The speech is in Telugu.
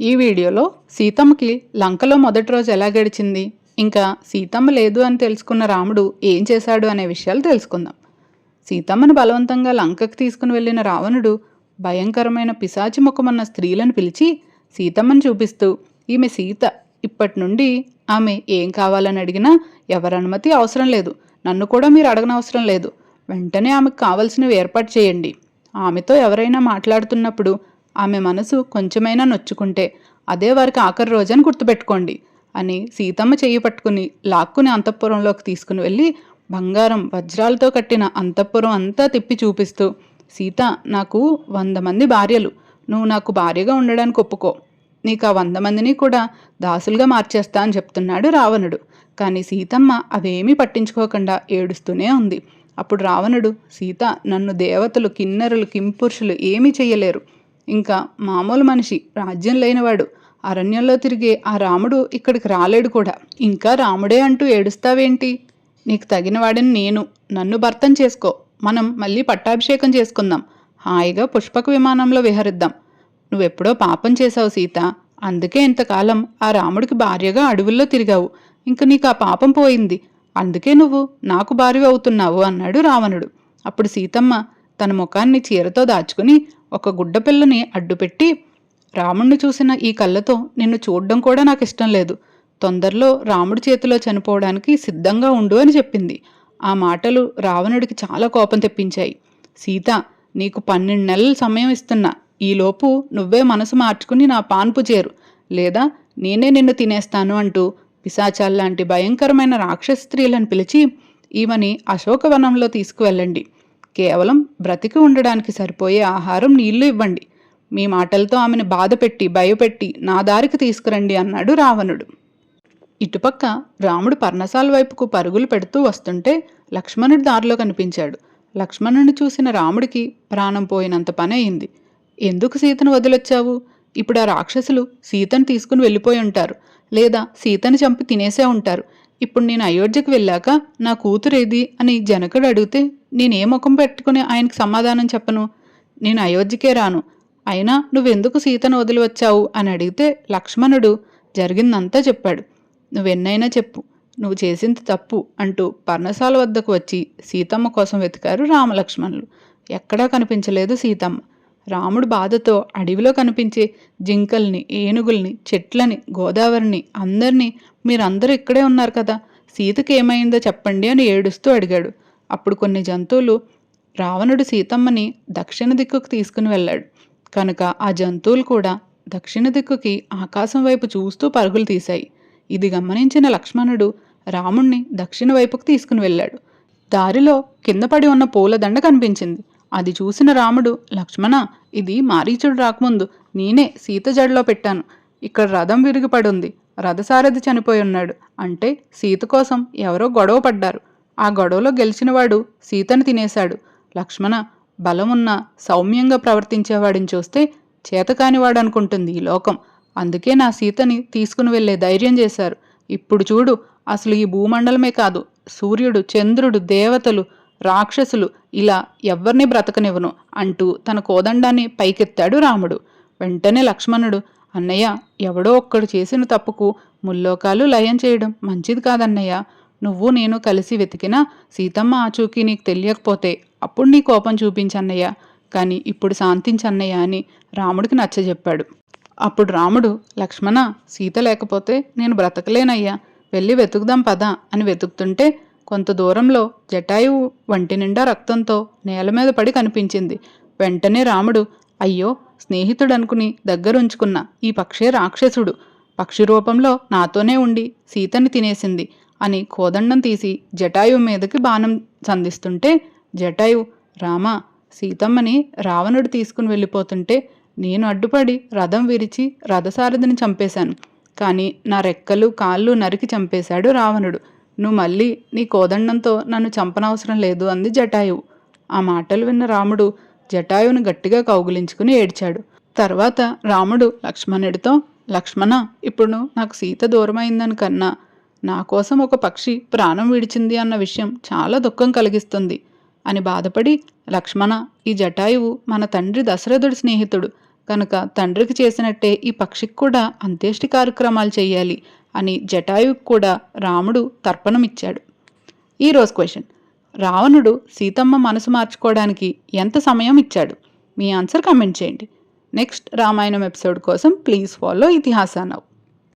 ఈ వీడియోలో సీతమ్మకి లంకలో మొదటి రోజు ఎలా గడిచింది? ఇంకా సీతమ్మ లేదు అని తెలుసుకున్న రాముడు ఏం చేశాడు అనే విషయాలు తెలుసుకుందాం. సీతమ్మను బలవంతంగా లంకకు తీసుకుని వెళ్ళిన రావణుడు భయంకరమైన పిశాచి ముఖమన్న స్త్రీలను పిలిచి సీతమ్మను చూపిస్తూ ఈమె సీత. ఇప్పటి నుండి ఆమె ఏం కావాలని అడిగినా ఎవరి అనుమతి అవసరం లేదు. నన్ను కూడా మీరు అడగనవసరం లేదు. వెంటనే ఆమెకు కావలసినవి ఏర్పాటు చేయండి. ఆమెతో ఎవరైనా మాట్లాడుతున్నప్పుడు ఆమె మనసు కొంచెమైనా నొచ్చుకుంటే అదే వారికి ఆఖరి రోజని గుర్తుపెట్టుకోండి అని సీతమ్మ చెయ్యి పట్టుకుని లాక్కుని అంతఃపురంలోకి తీసుకుని వెళ్ళి బంగారం వజ్రాలతో కట్టిన అంతఃపురం అంతా తిప్పి చూపిస్తూ సీత నాకు వంద మంది భార్యలు. నువ్వు నాకు భార్యగా ఉండడానికి ఒప్పుకో. నీకు ఆ వంద మందిని కూడా దాసులుగా మార్చేస్తా అని చెప్తున్నాడు రావణుడు. కానీ సీతమ్మ అవేమీ పట్టించుకోకుండా ఏడుస్తూనే ఉంది. అప్పుడు రావణుడు సీత నన్ను దేవతలు కిన్నెరలు కింపురుషులు ఏమీ చెయ్యలేరు. ఇంకా మామూలు మనిషి రాజ్యం లేనివాడు. అరణ్యంలో తిరిగే ఆ రాముడు ఇక్కడికి రాలేడు కూడా. ఇంకా రాముడే అంటూ ఏడుస్తావేంటి? నీకు తగిన వాడిని నేను. నన్ను భర్తం చేసుకో. మనం మళ్ళీ పట్టాభిషేకం చేసుకుందాం. హాయిగా పుష్పక విమానంలో విహరిద్దాం. నువ్వెప్పుడో పాపం చేశావు సీత. అందుకే ఇంతకాలం ఆ రాముడికి భార్యగా అడవుల్లో తిరిగావు. ఇంక నీకు ఆ పాపం పోయింది. అందుకే నువ్వు నాకు భార్య అవుతున్నావు అన్నాడు రావణుడు. అప్పుడు సీతమ్మ తన ముఖాన్ని చీరతో దాచుకుని ఒక గుడ్డపిల్లని అడ్డుపెట్టి రాముణ్ణి చూసిన ఈ కళ్ళతో నిన్ను చూడడం కూడా నాకు ఇష్టం లేదు. తొందరలో రాముడి చేతిలో చనిపోవడానికి సిద్ధంగా ఉండు అని చెప్పింది. ఆ మాటలు రావణుడికి చాలా కోపం తెప్పించాయి. సీత నీకు పన్నెండు నెలల సమయం ఇస్తున్నా. ఈలోపు నువ్వే మనసు మార్చుకుని నా పాన్పు చేరు. లేదా నేనే నిన్ను తినేస్తాను అంటూ పిశాచాల్లాంటి భయంకరమైన రాక్షస స్త్రీలను పిలిచి ఈమెని అశోకవనంలో తీసుకువెళ్ళండి. కేవలం బ్రతికి ఉండడానికి సరిపోయే ఆహారం నీళ్ళు ఇవ్వండి. మీ మాటలతో ఆమెను బాధపెట్టి భయపెట్టి నా దారికి తీసుకురండి అన్నాడు రావణుడు. ఇటుపక్క రాముడు పర్ణశాల వైపుకు పరుగులు పెడుతూ వస్తుంటే లక్ష్మణుడి దారిలో కనిపించాడు. లక్ష్మణుని చూసిన రాముడికి ప్రాణం పోయినంత పని అయింది. ఎందుకు సీతను వదిలొచ్చావు? ఇప్పుడు ఆ రాక్షసులు సీతను తీసుకుని వెళ్ళిపోయి ఉంటారు. లేదా సీతని చంపి తినేసే ఉంటారు. ఇప్పుడు నేను అయోధ్యకు వెళ్ళాక నా కూతురేది? అని జనకుడు అడిగితే నేనే ముఖం పెట్టుకుని ఆయనకు సమాధానం చెప్పను. నేను అయోధ్యకే రాను. అయినా నువ్వెందుకు సీతను వదిలి వచ్చావు అని అడిగితే లక్ష్మణుడు జరిగిందంతా చెప్పాడు. నువ్వెన్నైనా చెప్పు. నువ్వు చేసింది తప్పు అంటూ పర్ణశాల వద్దకు వచ్చి సీతమ్మ కోసం వెతికారు రామలక్ష్మణులు. ఎక్కడా కనిపించలేదు సీతమ్మ. రాముడు బాధతో అడవిలో కనిపించే జింకల్ని ఏనుగుల్ని చెట్లని గోదావరిని అందరినీ మీరందరూ ఇక్కడే ఉన్నారు కదా. సీతకి ఏమైందో చెప్పండి అని ఏడుస్తూ అడిగాడు. అప్పుడు కొన్ని జంతువులు రావణుడు సీతమ్మని దక్షిణ దిక్కుకు తీసుకుని వెళ్ళాడు. కనుక ఆ జంతువులు కూడా దక్షిణ దిక్కుకి ఆకాశం వైపు చూస్తూ పరుగులు తీశాయి. ఇది గమనించిన లక్ష్మణుడు రాముణ్ణి దక్షిణ వైపుకు తీసుకుని వెళ్ళాడు. దారిలో కింద పడి ఉన్న పూలదండ కనిపించింది. అది చూసిన రాముడు లక్ష్మణ ఇది మారీచుడు రాకముందు నేనే సీత జడలో పెట్టాను. ఇక్కడ రథం విరిగిపడుంది రథసారథి చనిపోయి ఉన్నాడు. అంటే సీత కోసం ఎవరో గొడవ పడ్డారు. ఆ గొడవలో గెలిచినవాడు సీతను తినేశాడు. లక్ష్మణ బలమున్న సౌమ్యంగా ప్రవర్తించేవాడిని చూస్తే చేతకానివాడు అనుకుంటుంది ఈ లోకం. అందుకే నా సీతని తీసుకుని వెళ్ళే ధైర్యం చేశారు. ఇప్పుడు చూడు అసలు ఈ భూమండలమే కాదు సూర్యుడు చంద్రుడు దేవతలు రాక్షసులు ఇలా ఎవ్వరిని బ్రతకనివ్వను అంటూ తన కోదండాన్ని పైకెత్తాడు రాముడు. వెంటనే లక్ష్మణుడు అన్నయ్య ఎవడో ఒక్కడు చేసిన తప్పుకు ముల్లోకాలు లయం చేయడం మంచిది కాదన్నయ్య. నువ్వు నేను కలిసి వెతికినా సీతమ్మ ఆచూకీ నీకు తెలియకపోతే అప్పుడు నీ కోపం చూపించన్నయ్య. కానీ ఇప్పుడు శాంతించన్నయ్య అని రాముడికి నచ్చజెప్పాడు. అప్పుడు రాముడు లక్ష్మణ సీత లేకపోతే నేను బ్రతకలేనయ్యా. వెళ్ళి వెతుకుదాం పదా అని వెతుకుతుంటే కొంత దూరంలో జటాయువు వంటి నిండా రక్తంతో నేల మీద పడి కనిపించింది. వెంటనే రాముడు అయ్యో స్నేహితుడనుకుని దగ్గరుంచుకున్న ఈ పక్షే రాక్షసుడు. పక్షి రూపంలో నాతోనే ఉండి సీతని తినేసింది. అని కోదండం తీసి జటాయువు మీదకి బాణం సంధిస్తుంటే జటాయు రామ సీతమ్మని రావణుడు తీసుకుని వెళ్ళిపోతుంటే నేను అడ్డుపడి రథం విరిచి రథసారథిని చంపేశాను. కానీ నా రెక్కలు కాళ్ళు నరికి చంపేశాడు రావణుడు. నువ్వు మళ్ళీ నీ కోదండంతో నన్ను చంపనవసరం లేదు అంది జటాయువు. ఆ మాటలు విన్న రాముడు జటాయువును గట్టిగా కౌగులించుకుని ఏడ్చాడు. తర్వాత రాముడు లక్ష్మణుడితో లక్ష్మణ ఇప్పుడు నాకు సీత దూరమైందని కన్నా నా కోసం ఒక పక్షి ప్రాణం విడిచింది అన్న విషయం చాలా దుఃఖం కలిగిస్తుంది. అని బాధపడి లక్ష్మణ ఈ జటాయువు మన తండ్రి దశరథుడి స్నేహితుడు. కనుక తండ్రికి చేసినట్టే ఈ పక్షికి కూడా అంత్యేష్టి కార్యక్రమాలు చేయాలి అని జటాయువుకు కూడా రాముడు తర్పణమిచ్చాడు. ఈరోజు క్వశ్చన్ రావణుడు సీతమ్మ మనసు మార్చుకోవడానికి ఎంత సమయం ఇచ్చాడు? మీ ఆన్సర్ కమెంట్ చేయండి. నెక్స్ట్ రామాయణం ఎపిసోడ్ కోసం ప్లీజ్ ఫాలో ఇతిహాసానవ్.